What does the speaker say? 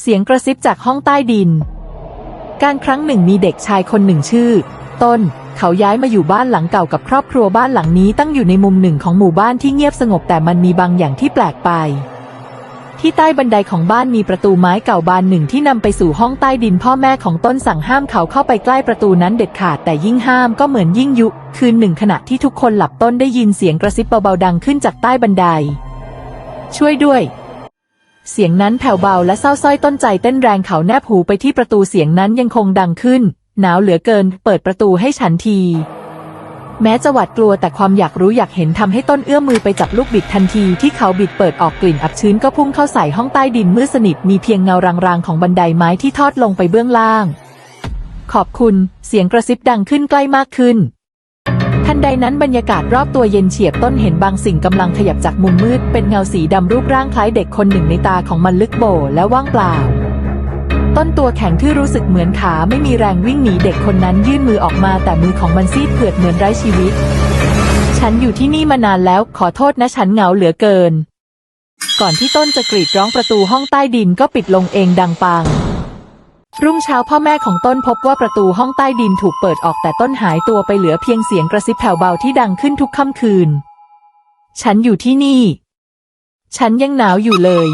เสียงกระซิบจากห้องใต้ดิน การครั้งหนึ่งมีเด็กชายคนหนึ่งชื่อ ต้น เขาย้ายมาอยู่บ้านหลังเก่ากับครอบครัวบ้านหลังนี้ตั้งอยู่ในมุมหนึ่งของหมู่บ้านที่เงียบสงบแต่มันมีบางอย่างที่แปลกไป ที่ใต้บันไดของบ้านมีประตูไม้เก่าบานหนึ่งที่นำไปสู่ห้องใต้ดินพ่อแม่ของต้นสั่งห้ามเขาเข้าไปใกล้ประตูนั้นเด็ดขาดแต่ยิ่งห้ามก็เหมือนยิ่งยุ คืนหนึ่งขณะที่ทุกคนหลับต้นได้ยินเสียงกระซิบเบาๆดังขึ้นจากใต้บันได ช่วยด้วย เสียงนั้นแผ่วเบาและเศร้าส้อยต้นใจเต้นแรงเขาแนบหูไปที่ประตูเสียงนั้นยังคงดังขึ้น หนาวเหลือเกิน เปิดประตูให้ฉันที แม้จะหวาดกลัวแต่ความอยากรู้อยากเห็นทำให้ต้นเอื้อมมือไปจับลูกบิดทันทีที่เขาบิดเปิดออกกลิ่นอับชื้นก็พุ่งเข้าใส่ห้องใต้ดินมืดสนิทมีเพียงเงารางๆของบันไดไม้ที่ทอดลงไปเบื้องล่าง ขอบคุณ เสียงกระซิบดังขึ้นใกล้มากขึ้น ทันใดนั้นบรรยากาศรอบตัวเย็นเฉียบต้นเห็นบางสิ่งกำลังขยับจากมุมมืด เป็นเงาสีดำรูปร่างคล้ายเด็กคนหนึ่งในตาของมันลึกโบและว่างเปล่า ต้นตัวแข็งที่รู้สึกเหมือนขาไม่มีแรงวิ่งหนีเด็กคนนั้นยื่นมือออกมาแต่มือของมันซีดเผือดเหมือนไร้ชีวิต ฉันอยู่ที่นี่มานานแล้วขอโทษนะฉันเหงาเหลือเกิน ก่อนที่ต้นจะกรีดร้องประตูห้องใต้ดินก็ปิดลงเองดังปัง รุ่งเช้าพ่อแม่ของต้นพบว่าประตูห้องใต้ดินถูกเปิดออกแต่ต้นหายตัวไปเหลือเพียงเสียงกระซิบแผ่วเบาที่ดังขึ้นทุกค่ำคืน ฉันอยู่ที่นี่ ฉันยังหนาวอยู่เลย